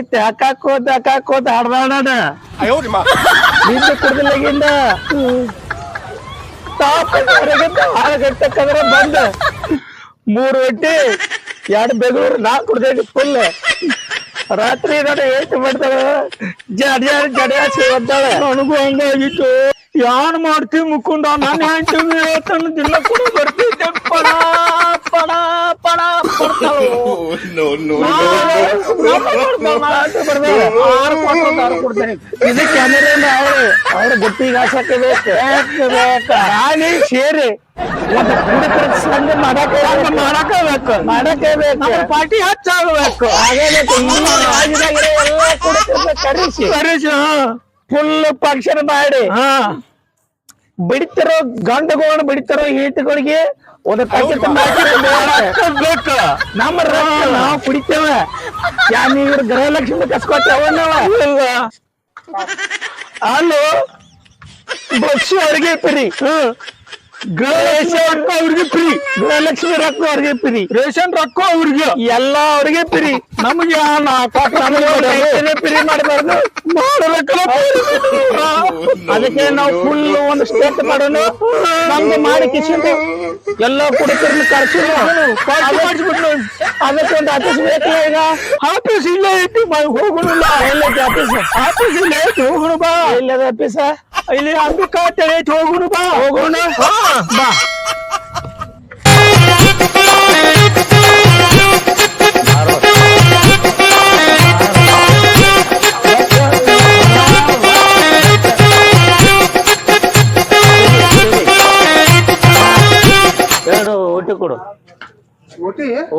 ಐತಿ ಹಾಕಾಕೋತ ಹಾಕಾಕೋತ ಹಡ್ದಾಡ ನಿಂದು ಕುಡ್ದಲಾಗಿಂದ ಗಂಟೆಕಂದ್ರೆ ಬಂದ. ಮೂರು ರೊಟ್ಟಿ ಎರಡು ಬೆಂಗಳೂರು ನಾಲ್ಕು ಕುಡ್ದೇನಿ ಫುಲ್ ರಾತ್ರಿ ನೋಡ ಏಟ್ ಮಾಡ್ತಾಳ. ಜಡಿಯಾರ ಜಡಿಯಾಸಿ ಸೇವತ್ತಾಳೆ ನನಗೂ ಹಂಗಾಗಿತ್ತು. ಯಾನ್ ಮಾಡ್ತೀವಿ ಮುಕುಂದ? ನಾನು ಹೆಂಡತಿ ಹೇಳ್ತಾನೆ ದಿನ ಕೂಡ ಬರ್ತಿದ್ದೆ. ಪಡ ಪಡ ಪಡ ಇದು ಕ್ಯಾಮೆರಾ ಅವ್ರು ಅವ್ರ ಗುತ್ತಿಗೆ ಹಾಸಕ್ಕೆ ಬೇಕು. ರಾಣಿ ಸೇರಿ. ಸಂಘ ಮಾಡಕ್ಕೆ ಮಾಡಕ್ಕೆ ಬೇಕು? ಮಾಡಕ್ಕೆ ಬೇಕು. ಪಾರ್ಟಿ ಹಚ್ಚಾಗಬೇಕು. ಆಗಬೇಕು ಎಲ್ಲ ಕುಡುಕರನ್ನ ಕರೆಸಿ. ಕರೆಸಿ ಫುಲ್ ಫಂಕ್ಷನ್ ಮಾಡಿ. ಬಿಡ್ತಿರೋ ಗಂಡುಗಳನ್ನ ಬಿಡ್ತಿರೋ ಬೇಕು ನಮ್ಮ ರಕ್ತ ನಾವು ಕುಡಿತೇವೆ. ಯಾ ನೀವು ಗೃಹಲಕ್ಷ್ಮಿ ಕಸ್ಕೊತೇವ ನಾವ ಅಲ್ಲೋ ಬಸ್ಸು ಅವ್ರಿಗೆ ಫ್ರೀ ಗೃಹಲಕ್ಷ್ಮಿ ಅವ್ರಿಗೆ ಫ್ರೀ. ಗೃಹಲಕ್ಷ್ಮಿ ರೊಕ್ಕ ಅವ್ರಿಗೆ ಫ್ರೀ. ರೇಷನ್ ರೊಕ್ಕ ಅವ್ರಿಗೆ. ಎಲ್ಲ ಅವ್ರಿಗೆ ಫ್ರೀ. ನಮಗೆ ಫ್ರೀ ಮಾಡಬಾರ್ದು. ಅದಕ್ಕೆ ನಾವು ಫುಲ್ ಒಂದು ಸ್ಟೇಟ್ ಮಾಡೋಣ. ನಮ್ಗೆ ಮಾಡಿ ಕಿಶನ್ ಎಲ್ಲ ಕುಡುಕರನ್ನ ಕರ್ಸಿದ್ರು ಅದಕ್ಕೆ ಒಂದು ಆಫೀಸ್ ಬೇಕಲ್ಲ ಈಗ. ಆಫೀಸ್ ಇಲ್ಲ ಐತಿ ಹೋಗೋಣ ಆಫೀಸ್ ಆಫೀಸ್ ಇಲ್ಲ ಐತಿ ಹೋಗೋಣ ಬಾ. ಇಲ್ಲದ ಆಫೀಸ ಇಲ್ಲಿ ಅಂಬಿಕಾ ಐತಿ ಹೋಗೋಣ ಬಾ. ಹೋಗೋಣ ಬಾ. ಎರಡು ಓಟಿ ಕೊಡು.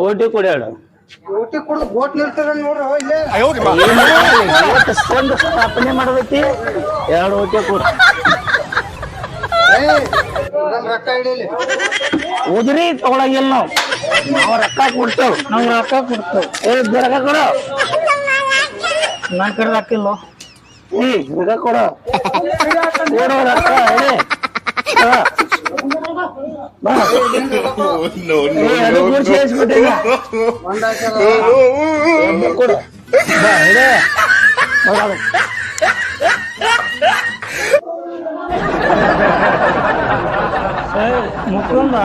ಓಟಿ ಕೊಡು ಎರಡು. ಊಟಿ ಕುಡ್ದು ಬೋಟ್ ನಿಲ್ತಾರ ನೋಡ್ರಿ ಇಲ್ಲೇ. ಇವತ್ತು ಸಂಘ ಸ್ಥಾಪನೆ ಮಾಡಬೇಕು? ಎರಡು ಓಟಿ ಕೊಡು. ಏಯ್ ನನ್ ರೊಕ್ಕ ಹಿಡೀಲಿ. ಉದ್ರಿ ತಗೊಳಂಗಿಲ್ಲ ನಾವು. ನಾವು ರೊಕ್ಕ ಕೊಡ್ತೇವ್. ನಾವು ರೊಕ್ಕ ಕೊಡ್ತೇವ್. ಏ ರೊಕ್ಕ ಕೊಡು. ನಾ ಕಡೆ ಹಾಕಿಲ್ಲ. ಏ ರೊಕ್ಕ ಕೊಡು. ಕೊಡೋ ರೊಕ್ಕ ಏ ಹಾ. ಬಾ. no, ಏ, ಅದು ಕೂರ್ಸಿ ಸೇರಿಸ್ಬಿಟ್ಟಿಲ್ಲ ಒಂದ್ ಹಾಕ್ಯಾರ ಕೊಡು. ಬಾ ಇಡೆ ನೋಡೋದು ಮುಖಂದ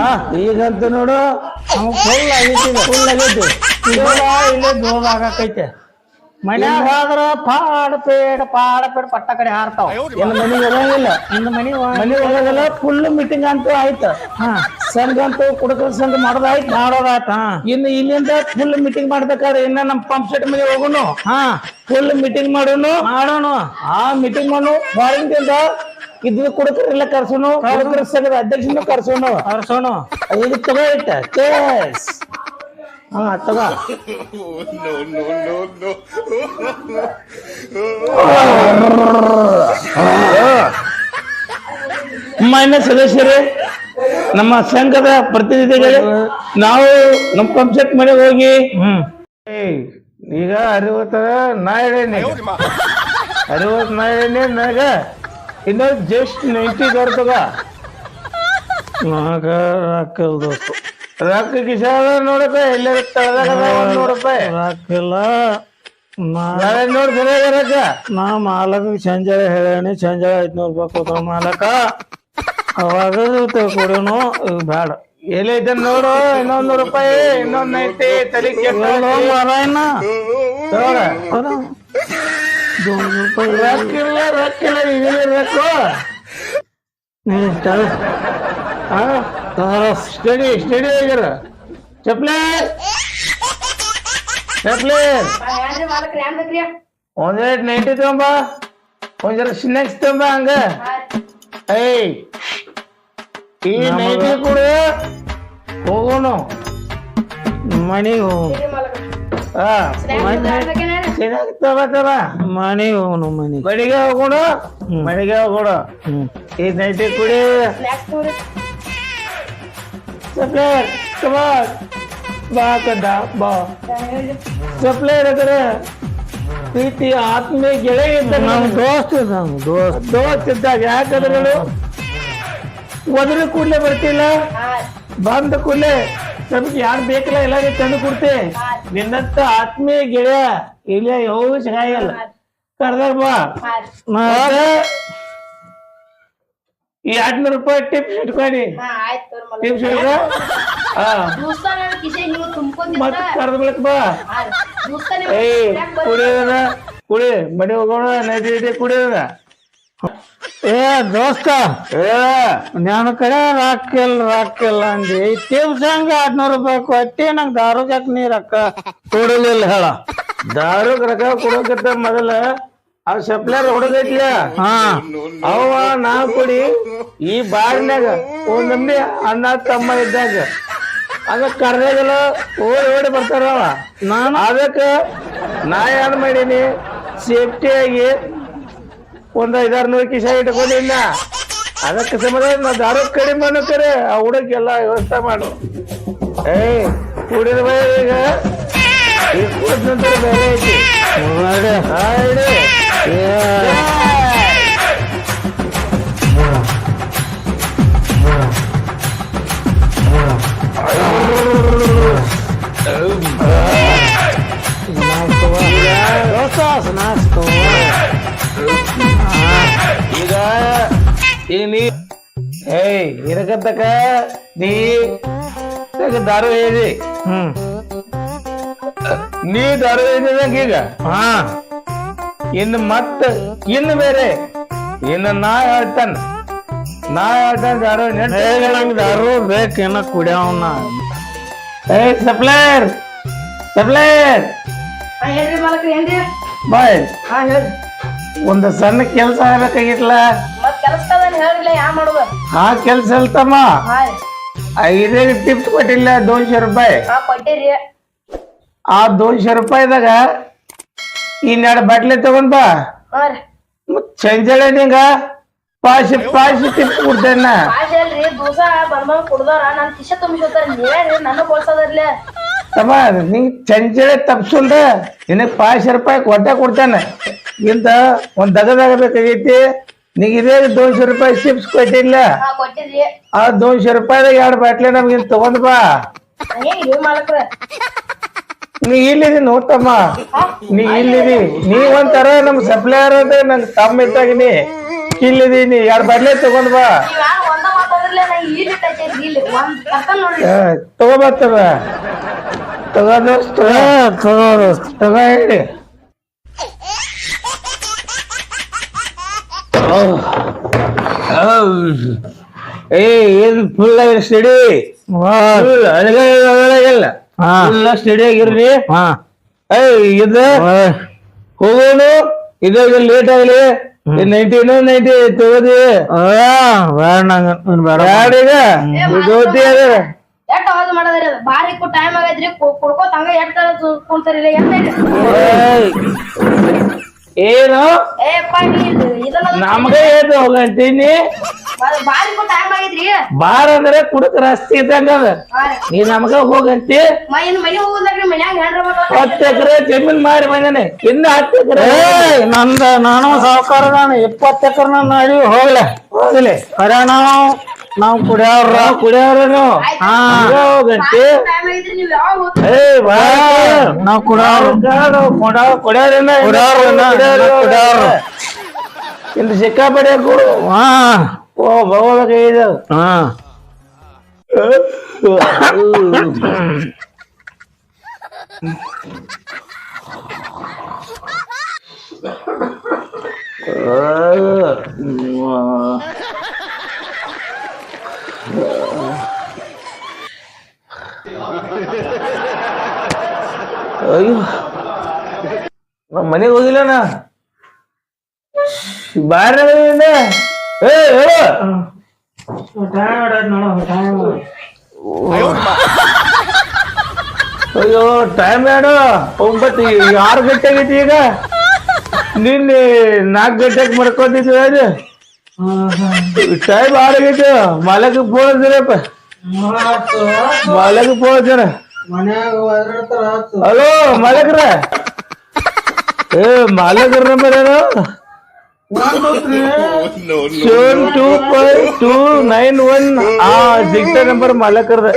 ಈಗಂತ ನೋಡು ಫುಲ್ ಆಗೈತಿ ಫುಲ್ ಆಗೈತಿ ಇಲ್ಲೇ ದೋದ ಆಗಕೈತೆ ಮನ್ಯಾಗ ಹೋದ್ರ ಪಾಡ ಪೇಡ ಪಾಡ ಪೇಡ ಪಟ್ಟ ಕಡೆ ಹಾರ್ತಾವ. ಇನ್ನು ಮನೆಗೆ ಹೋಗಂಗಿಲ್ಲ. ಇನ್ನು ಮನೆ ಮನೆ ಹೋಗಲ್ಲ ಫುಲ್ ಮೀಟಿಂಗ್ ಅಂತೂ ಆಯ್ತು. ಸಂಘ ಅಂತೂ ಕುಡಕ ಸಂಘ ಮಾಡೋದಾಯ್ತು. ಮಾಡೋದಾಯ್ತ ಇನ್ನು ಇಲ್ಲಿಂದ ಫುಲ್ ಮೀಟಿಂಗ್ ಮಾಡ್ಬೇಕಾದ್ರೆ ಇನ್ನ ನಮ್ಮ ಪಂಪ್ ಸೆಟ್ ಮನೆ ಹೋಗೋಣ ಹಾ. ಫುಲ್ ಮೀಟಿಂಗ್ ಮಾಡೋಣ ಮಾಡೋಣ ಆ ಮೀಟಿಂಗ್ ಮಾಡು ಹೊರಗಿಂದ ಇದ್ವಿ ಕುಡುಕರೆಲ್ಲ ಕರ್ಸೋಣ ಕುಡುಕರ ಸಂಘದ ಅಧ್ಯಕ್ಷನು ಕರ್ಸೋಣ ಕರ್ಸೋಣ ಇದು ತಗೋ ಇಟ್ಟ. ಚೇಸ್ ಹಾ ತಗೋ. ಮಾನ್ಯ ಸದಸ್ಯರೇ ನಮ್ಮ ಸಂಘದ ಪ್ರತಿನಿಧಿಗಳೇ ನಾವು ನಮ್ಮ ಪಂಚಾಯತ್ ಮನೆಗೆ ಹೋಗಿ. ಹ್ಮ್. ಈಗ ಅರಿವತ್ತದ ನಾ ಹೇಳೇನೆ ಅರಿವತ್ ನಾ ಹೇಳೇನಿ ನಾಗ ಇನ್ನು ಜಸ್ಟ್ ನೈಂಟಿ ಬರ್ತದ ನಾಗ ಹಾಕಲ್ ದೋಸ್ತು ರೊಕ್ಕ ಕಿಶಾದ ನೋಡಪ್ಪ ಎಲ್ಲ ನೂರು ರೂಪಾಯಿ. ರೊಕ್ಕಿಲ್ಲ ನೋಡಿ ಸರಿಯಾಗ ರೊಕ್ಕ ನಾ ಮಾಲಕ ಸಂಜೆ ಹೇಳೇನಿ ಸಂಜೆ ಐದ್ನೂರು ರೂಪಾಯಿ ಕೊಡ್ತಾವ ಮಾಲಕ. ಅವಾಗ ಕೊಡೋನು ಬೇಡ ಎಲ್ಲೈತೆ ನೋಡು ಇನ್ನೊಂದು ರೂಪಾಯಿ ಇನ್ನೊಂದ್ ಐತಿ ತಲೆ ಮಾರಾಯಣ ರೊಕ್ಕಿಲ್ಲ ರೊಕ್ಕಿಲ್ಲ ಇಲ್ಲಿ ರೊಕ್ಕ ಸ್ಟಡಿ ಸ್ಟಡಿ ಆಗ್ಯಾರ ಚಪ್ಲೆ ಚಪ್ಲೆ ಒಂದ್ ಒಂದೆರಡು ನೈಂಟಿ ತಗೊಂಬ. ಒಂದ್ ಜರ ಸ್ನ್ಯಾಕ್ಸ್ ತಗೊಂಬ ಹಂಗ. ಏಯ್. ಈ ನೈಂಟಿ ಕೂಡ ಹೋಗೋಣ ಮನೆಗೆ ಹೋಗೋಣ ಮನೆಗೆ ಹೋಗೋಣ. ಮನೆ ಮನೆಗೆ ಹೋಗೋಣ. ಈ ನೈಂಟಿ ಕುಡಿ ಸಪ್ಲೇರ್ ಕಮಾನ್ ಬಾ ಕಂದ ಬಾ ಸಪ್ಲೇರ್ ಇರದ್ರೆ ಪ್ರೀತಿ ಆತ್ಮೀಯ ಗೆಳೆಯ ಇದ್ದ ನಮ್ಮ ದೋಸ್ತ್ ದೋಸ್ತ ದೋಸ್ತ ಇದ್ದಾಗ ಯಾಕಂದ್ರೆ ಒದ್ರ ಕೂಡಲೇ ಬರ್ತಿಲ್ಲ ಬಂದ ಕೂಡಲೇ ನಮ್ಗೆ ಯಾರು ಬೇಕಲ್ಲ ಎಲ್ಲ ತಂದು ಕೊಡ್ತೆ ನಿನ್ನಂತ ಆತ್ಮೀಯ ಗೆಳೆಯ ಇಲ್ಲ ಯಾವ ಚೆನ್ನಾಗಿಲ್ಲ ಕರ್ದಾರ ಬಾ ಈ ಎರಡ್ನೂರು ರೂಪಾಯಿ ಟಿಪ್ಸ್ ಇಟ್ಕೊಳ್ಳಿ ಟಿಪ್ಸ್ ಇಟ್ಕೊ ಹಾ. ಮತ್ತೆ ಕರ್ದ ಬಳಕ್ ಬಾ. ಏ ಏಯ್ ಕುಡಿಯೋದ? ಕುಡಿ ಮನೆ ಹೋಗೋಣ ನದಿ ಇದೆ ಕುಡಿಯೋದ? ಏ ದೋಸ್ತ. ಏ. ನಾನು ಕಡೆ ರಾಕಿಲ್ಲ ರಾಕಿಲ್ಲ ಅಂದಿ. ಟಿಪ್ಸ್ ಹಂಗ ಹದಿನೂರು ರೂಪಾಯಿ ಕೊಟ್ಟಿ? ನಂಗೆ ದಾರು ಜಾಕ್ ನೀ ರೊಕ್ಕ ಕೊಡಲಿಲ್ಲ ಹೇಳ. ದಾರು ರೊಕ್ಕ ಕೊಡೋಕಿಂತ ಮೊದಲ ಅವ್ ಸಪ್ಲೈರ್ ಹೊಡೆದೈತ್ಲ ಹಾ. ಅವ ನಾ ಕೊಡಿ. ಈ ಬಾಡಿನಾಗ ಒಂದಂಬಿ ಅಣ್ಣ ತಮ್ಮ ಇದ್ದಾಗ. ಅದ ಕರ್ದಾಗೆಲ್ಲ ಓಡಿ ಓಡಿ ಬರ್ತಾರವ. ನಾನು? ಅದಕ್ಕೆ ನಾ ಏನ್ ಮಾಡೀನಿ? ಸೇಫ್ಟಿಯಾಗಿ ಒಂದು ಐದಾರು ನೂರು ಕಿಶ ಇಟ್ಕೊಂಡಿಲ್ಲ ಅದಕ್ಕೆ ಸಂಬಂಧ ನಾ ದಾರು ಕಡಿಮೆ ಅನ್ನೋಕರೆ ಆ ಹುಡುಗೆಲ್ಲ ವ್ಯವಸ್ಥೆ ಮಾಡು. ಏಯ್ ಕುಡಿದ ಈಗ. ಬೇರೆ ಐತಿ. ಹಾ, ಇಡಿ. ಈಗ ಈಗ ನೀ ಏಯ್ ಇದಕ್ಕಂತಕ ನೀ ಇದಕ್ಕೆ ದಾರು ಹೇಳಿ ಹ್ಮ್ ನೀ ದಾರು ಹೇಳಿದಂಗ ಈಗ ಹಾ ಇನ್ನು ಮತ್ತ ಇನ್ನು ಬೇರೆ. ಇನ್ನು ನಾ ಹೇಳ್ತಾನ ನಾ ಹೇಳ್ತಾನ ಯಾರೋ ನಂಗೆ ಬೇಕೇನ ಕುಡಿಯವನ್ನ ಏ ಸಪ್ಲೈರ್ ಸಪ್ಲೈರ್. ಬಾಯ್ ಒಂದು ಸಣ್ಣ ಕೆಲಸ ಆಗ್ಬೇಕಾಗಿಟ್ಲ ಹಾ ಕೆಲಸ ಅಲ್ತಮ್ಮ ಹಾ ರೀ ಐದೇ ಟಿಪ್ಸ್ ಕೊಟ್ಟಿಲ್ಲ ದೋನ್ಶೆ ರೂಪಾಯಿ. ಹಾ ಕೊಟ್ಟಿರಿ. ಆ ದೋನ್ಶೆ ರೂಪಾಯಿದಾಗ ಇನ್ನೆರಡು ಬಾಟ್ಲಿ ತಗೊಂಡ್ ಬಾ. ಸಂಜೆಳೆ ನಿಂಗ? ಪಾಶಿ ಪಾಶಿ ದೋಸ ಬಂದ್ ನನ್ ಕಿಶೆ ನನ್ನ ಬೋಳ್ಸೋದ್ರಲ್ಲ ತಮ್ಮ ನಿಂಗ್ ಚಂಚಳೆ ತಪ್ಸಲ್ದ ನಿನಗ್ ಪಾಶಿ ರೂಪಾಯಿ ಕೊಟ್ಟೆ ಕೊಡ್ತೇನೆ. ಇಂತ ಒಂದ್ ದಗದಾಗ ಬೇಕಾಗೈತಿ ನೀಗ ಇದೇ ದೋನ್ಶೆ ರೂಪಾಯಿ ಚಿಪ್ಸ್ ಕೊಟ್ಟಿಲ್ಲ. ಆ ದೋನ್ಶೆ ರೂಪಾಯಿದಾಗ ಎರಡು ಬಾಟ್ಲಿ ನಮ್ಗೆ ತಗೊಂಡ್ ಬಾ. ನೀ ಇಲ್ಲಿದಿ ನೋಡ್ತಮ್ಮ. ನೀ ಇಲ್ಲಿದಿ. ನೀ ಒಂಥರ ನಮ್ ಸಪ್ಲೈಯರ್ ಅದ ನನ್ ತಮ್ಮ ತಗೊಂಡ್ ಬಾ. ಯಾರು ಒಂದ ಮಾತಾದ್ರಲ್ಲ ನಾ ಇಲ್ಲಿ ಟಚ್ ಇಲ್ಲಿ ಒಂದ್ ಕರ್ಕೊಂಡ್ ನೋಡ್ರಿ ತಗೋಬರ್ತದ ತಗೋದು ತಗೋ. ತಗೋ ಹೇಳಿ. ಏ ಏನ್ ಫುಲ್ ಆಗಿ ಸ್ಟಡಿ ಫುಲ್ ಅಳಗಿಲ್ಲ ಫುಲ್ ಸ್ಟಡಿ ಹಾ. ಏಯ್ ಇದ ಹೋಗೋಣ ಇದ ಲೇಟ್ ಆಗ್ಲಿ. ನೈಂಟಿ ನೈಂಟಿ ತಗೋದಿ. ಈಗ. ಅದ ಎಷ್ಟ್ ಅವಾಜ್ ಮಾಡದ್ರಿ? ಅದು ಬಾರಿ ಟೈಮ್ ಆಗೈತ್ರಿ. ಕುಡ್ಕೋತ ಹಂಗ ಎಷ್ಟ್ ಏಯ್, ಏನು? ನಮ್ಗೆ ಏನು ಹೋಗಂತೀನಿ ಬಾರಿ ಟೈಮ್ ಆಗೈತ್ರಿ ಬಾರ್ ಅಂದ್ರೆ ಕುಡಕ್ ರಸ್ತಿ ಇದ್ದಂಗ. ನೀ ನಮಗ ಹೋಗಂತಿ ಹತ್ತು ಎಕರೆ ಜಮೀನ್ ಮಾರಿ ಮನೇನೆ. ಇನ್ನು ಹತ್ತು ಎಕರೆ ನಂದ ನಾನು ಸಾವುಕಾರ ನಾನು ಇಪ್ಪತ್ತು ಎಕರೆ ನಾನು ಅಡಿ ಹೋಗ್ಲೆ. ಹೋಗ್ಲಿ. ಅರೆ ನಾವು? ನಾವು ಕುಡಿಯೋರ ಕುಡಿಯೋರು ಹೋಗಂತಿ ಗಂಟೆ ನೀವ್ ಕುಡಿಯೋರು ಕುಡಿಯೋರೇನ ಕುಡಿಯೋರು ಇಲ್ಲಿ ಸಿಕ್ಕಾಪಡೆ ಕೊಡು. ಹಾ. ಓ ಭಗವದ ಇದು. ಹಾ. ಅಯ್ಯೋ. ನಮ್ಮ ಮನೆಗೆ ಹೋಗಿಲ್ಲ ನಾ. ಬಾರ ಅಯ್ಯೋ ಟೈಮ್ ಬೇಡ ಒಂಬತ್ತು ಆರು ಗಂಟೆ ಆಗೈತಿ ಈಗ. ನಿನ್ನೆ ನಾಲ್ಕು ಗಂಟೆಗೆ ಮಾಡ್ಕೊಂಡಿದ್ವಿ ಅದು. ಟೈಮ್ ಆರು ಗಂಟೆ ಮಲಗ ಫೋನ್ ಹಚ್ಚಿರಪ್ಪ ಮಾಲಕ್ ಫೋನ್ ಹಚ್ಚಾರ. ಹಲೋ ಮಾಲಕ್ರ ಏ ಮಾಲಕ್ರ number seven two five two nine one. ಆ ಸಿಗ್ತ ನಂಬರ್ ಮಾಲಕರ್ದ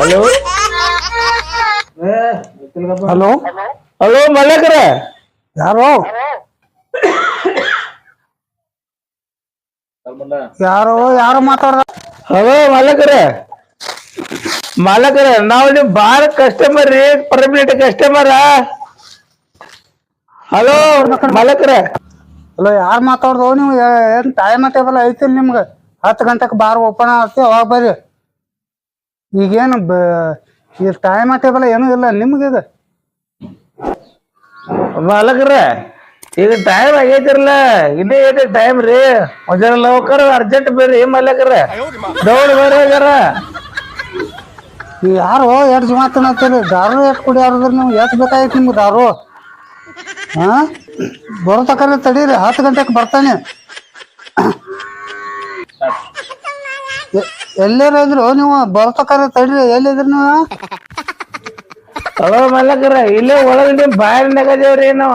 ಹಲೋ? ಹಲೋ? ಹಲೋ ಮಲ್ಲಕರ. ಯಾರು? ಯಾರು ಯಾರು ಮಾತಾಡ ಹಲೋ ಮಾಲಕರ ಮಾಲಕರ ನಾವು ನಿಮ್ ಬಾಳ ಕಸ್ಟಮರ್ ರೀ ಪರ್ಮನೆಂಟ್ ಕಸ್ಟಮರ ಹಲೋ ಮಾಲಕರ ಹಲೋ ಯಾರು ಮಾತಾಡ್ದೋ ನೀವು? ಏನ್ ಟೈಮ್ ಟೇಬಲ್ ಐತಿಲ್ಲ ನಿಮ್ಗೆ? ಹತ್ತು ಗಂಟೆಗೆ ಬಾರ್ ಓಪನ್ ಆಗ್ತಿ ಅವಾಗ ಬರ್ರಿ. ಈಗೇನು ಈ ಟೈಮ್ ಟೇಬಲ್ ಏನೂ ಇಲ್ಲ ನಿಮ್ಗೆ ಈಗ ಮಾಲಕರ ಈಗ ಟೈಮ್ ಆಗೈತಿರಲ್ಲ ಇನ್ನೇ ಐತೆ ಟೈಮ್ ರೀ. ಒಂದ್ ಲವಕರ್ ಅರ್ಜೆಂಟ್ ಬೇರಿ ಮಾಲಕರ ದೌಡ್ ಬೇರೆ ಯಾರು ಎಷ್ಟು ಮಾತನಾಡ್ತೀರಿ ದಾರು ಎಷ್ಟು ಕುಡಿಯಾರದ್ರಿ ನೀವು ಎಷ್ಟು ಬೇಕಾಗಿತ್ತು ನಿಮ್ಗೆ ದಾರು? ಹಾ ಬರೋ ತಕರಿ ತಡೀರಿ, ಹತ್ತು ಗಂಟೆಗೆ ಬರ್ತಾನೆ. ಎಲ್ಲಾರ ಎಲ್ಲೇರ ಇದ್ರು ನೀವು ಬರೋ ತಕರಿ ತಡೀರಿ, ಎಲ್ಲಿದ್ರು ನೀವು? ಹಲೋ ಮಲ್ಲಕರ, ಇಲ್ಲೇ ಒಳಗ ನಿಮ್ ಬಾರಿ ನಗದೇವ್ರಿ ನಾವ.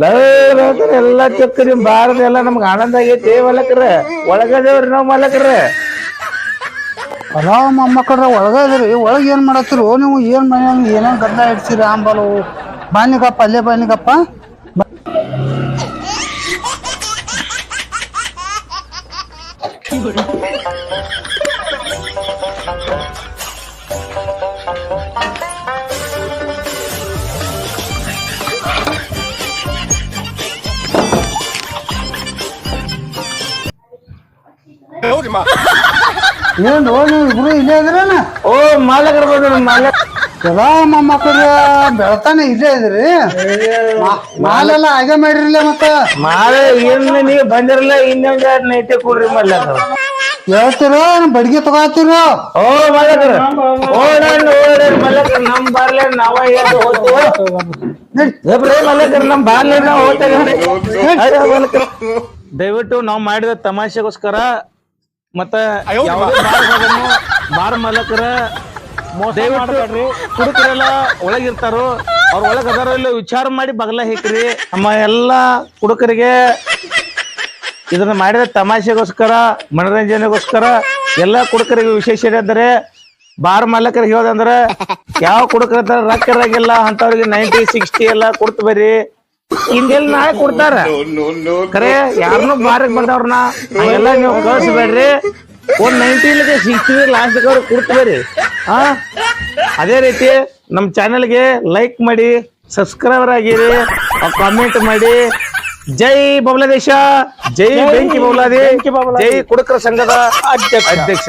ಬೆಳಗ್ಗೆ ಎಲ್ಲಾ ಚಕ್ಕ ನಿಮ್ ಎಲ್ಲ ನಮ್ಗ ಆನಂದ ಆಗೈತಿ, ಮಲ್ಲಕರ. ಒಳಗದೇವ್ರಿ ನಾವ್ ಮಲ್ಲಕರ. ಅಲೋ ಮೊಮ್ಮಕ್ಕಳ್ರ ಒಳಗ ಇದ್ರಿ ಒಳಗೆ ಏನ್ ಮಾಡತ್ತಿರೋ ನೀವು, ಏನ್ ಮನೆ ಏನೇನ್ ಗದ್ದ ಇಡ್ತೀರಿ ಆಂಬಲು ಬಾನಿಗಪ್ಪ, ಅಲ್ಲೇ ಬಾನಿಗಪ್ಪ? ಏನ್ ಇಬ್ರು ಇಲ್ಲೇ ಇದ್ರೇನ ಓ ಮಾಲಕರ ಬಂದ್ರು ಮಾಲಕ್ ಎಲ್ಲ ಮೊಮ್ಮಕ್ಕಳ ಬೆಳತಾನೆ ಇಲ್ಲೇ ಇದ್ರಿ ಮಾಲೆಲ್ಲ ಹಾಗೆ ಮಾಡಿರಲ್ಲ ಮತ್ತ? ಮಾಲೆ ಏನ್ ನೀವು ಬಂದಿರಲ್ಲ ಇನ್ನೊಂದ್ ಎರಡ್ ನೈತೆ ಕೊಡ್ರಿ ಮಲ್ಲಕರ ಹೇಳ್ತೀರೋ ಬಡ್ಗೆ ತಗೋತೀರೋ? ಓ ಮಾಲಕರ. ನಮ್ ಬಾರ್ಲೆ ನಾವ ಹೋಗ್ತೀವಿ. ನಮ್ ಬಾರ್ಲೆ ನಾವ್ ಹೋಗ್ತೇವೆ. ದಯವಿಟ್ಟು ನಾವು ಮಾಡಿದ ತಮಾಷೆಗೋಸ್ಕರ ಮತ್ತ ಬಾರ್ ಮಾಲಕರ ದಯವಿಟ್ಟು ಕುಡುಕರೆಲ್ಲ ಒಳಗಿರ್ತಾರೋ ಅವ್ರ ಒಳಗ ಇಲ್ಲ ವಿಚಾರ ಮಾಡಿ ಬಗಲ ಹೇಕ್ರಿ. ನಮ್ಮ ಎಲ್ಲಾ ಕುಡುಕರಿಗೆ ಇದನ್ನ ಮಾಡಿದ ತಮಾಷೆಗೋಸ್ಕರ ಮನರಂಜನೆಗೋಸ್ಕರ ಎಲ್ಲಾ ಕುಡುಕರಿಗೆ ವಿಶೇಷ ಅಂದ್ರೆ ಬಾರ್ ಮಾಲಕರಿಗೆ ಹೇಳೋದಂದ್ರೆ ಯಾವ ಕುಡುಕರ ರಕ್ಕರಾಗಿಲ್ಲ ರೊಕ್ಕ ಇರಂಗಿಲ್ಲ ಅಂತವ್ರಿಗೆ ನೈಂಟಿ ಸಿಕ್ಸ್ಟಿ ಎಲ್ಲ ಕೊಡ್ತು ಬರ್ರಿ. ಹಿಂದೆಲ್ಲ ನಾಳೆ ಕೊಡ್ತಾರ. ಖರೆ ಯಾರನ್ನೂ ಬಾರಿಗೆ ಬಂದವ್ರನ್ನ ಎಲ್ಲ ನೀವು ಕಳಿಸ್ಬೇಡ್ರಿ ಒಂದ್ ನೈನ್ಟೀನ್ಗೆ ಸಿಕ್ಸ್ಟಿ ಲಾಸ್ಟ್ ಕೊಡ್ತೀವಿ ಹಾ ಅದೇ ರೀತಿ ನಮ್ಮ ಚಾನೆಲ್ಗೆ ಲೈಕ್ ಮಾಡಿ ಸಬ್ಸ್ಕ್ರೈಬರ್ ಆಗಿರಿ ಕಾಮೆಂಟ್ ಮಾಡಿ. ಜೈ ಬಾಂಗ್ಲಾದೇಶ ಜೈ ಬೆಂಕಿ ಬಬಲಾದಿ ಜೈ ಕುಡುಕರ ಸಂಘದ ಅಧ್ಯಕ್ಷ.